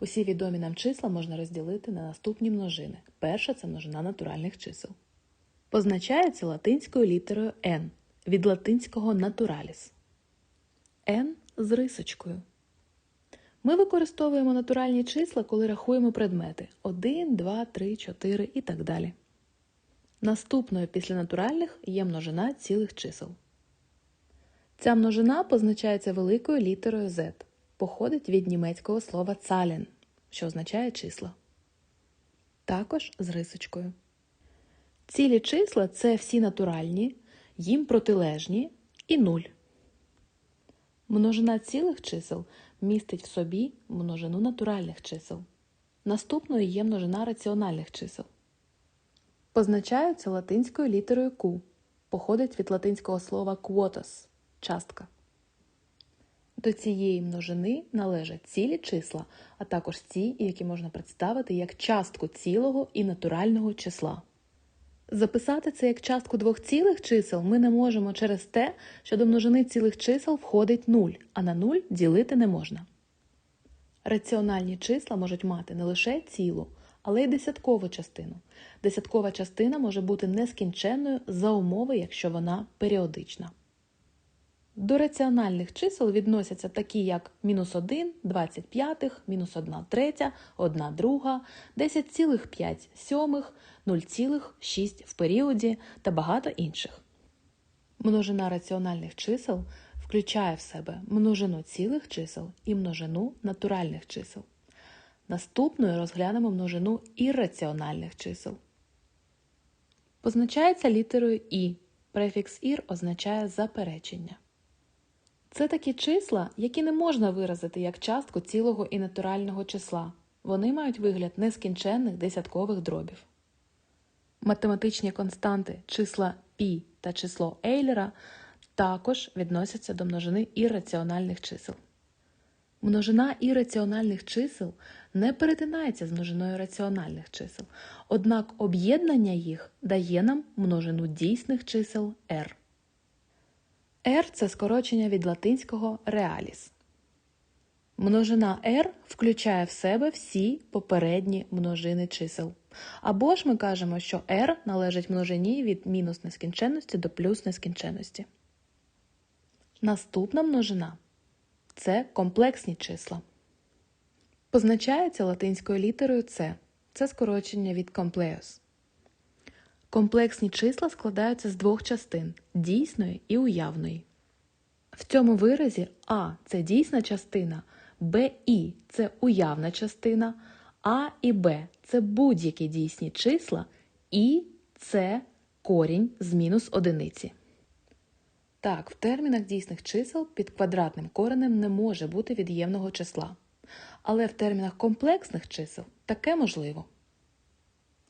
Усі відомі нам числа можна розділити на наступні множини. Перша це множина натуральних чисел. Позначається латинською літерою n від латинського naturalis. n з рисочкою. Ми використовуємо натуральні числа, коли рахуємо предмети 1, 2, 3, 4 і так далі. Наступною після натуральних є множина цілих чисел. Ця множина позначається великою літерою Z, походить від німецького слова Zahlen, що означає числа. Також з рисочкою. Цілі числа це всі натуральні, їм протилежні і нуль. Множина цілих чисел містить в собі множину натуральних чисел. Наступною є множина раціональних чисел. Позначаються латинською літерою Q, походить від латинського слова quotas – частка. До цієї множини належать цілі числа, а також ті, які можна представити як частку цілого і натурального числа. Записати це як частку двох цілих чисел ми не можемо через те, що до множини цілих чисел входить 0, а на 0 ділити не можна. Раціональні числа можуть мати не лише цілу, але й десяткову частину. Десяткова частина може бути нескінченною за умови, якщо вона періодична. До раціональних чисел відносяться такі, як мінус 1, 25, мінус 1 третя, 1 друга, 10,5 сьомих, 0,6 в періоді та багато інших. Множина раціональних чисел включає в себе множину цілих чисел і множину натуральних чисел. Наступною розглянемо множину ірраціональних чисел. Позначається літерою І. Префікс ір означає заперечення. Це такі числа, які не можна виразити як частку цілого і натурального числа. Вони мають вигляд нескінченних десяткових дробів. Математичні константи числа π та число Ейлера також відносяться до множини ірраціональних чисел. Множина ірраціональних чисел не перетинається з множиною раціональних чисел, однак об'єднання їх дає нам множину дійсних чисел r. r – це скорочення від латинського realis. Множина r включає в себе всі попередні множини чисел. Або ж ми кажемо, що r належить множині від мінус нескінченності до плюс нескінченності. Наступна множина це комплексні числа. Позначається латинською літерою С. Це скорочення від compleus. Комплексні числа складаються з двох частин дійсної і уявної. В цьому виразі А це дійсна частина, Б і це уявна частина, А і Б це будь-які дійсні числа, і це корінь з мінус одиниці. Так, в термінах дійсних чисел під квадратним коренем не може бути від'ємного числа. Але в термінах комплексних чисел таке можливо.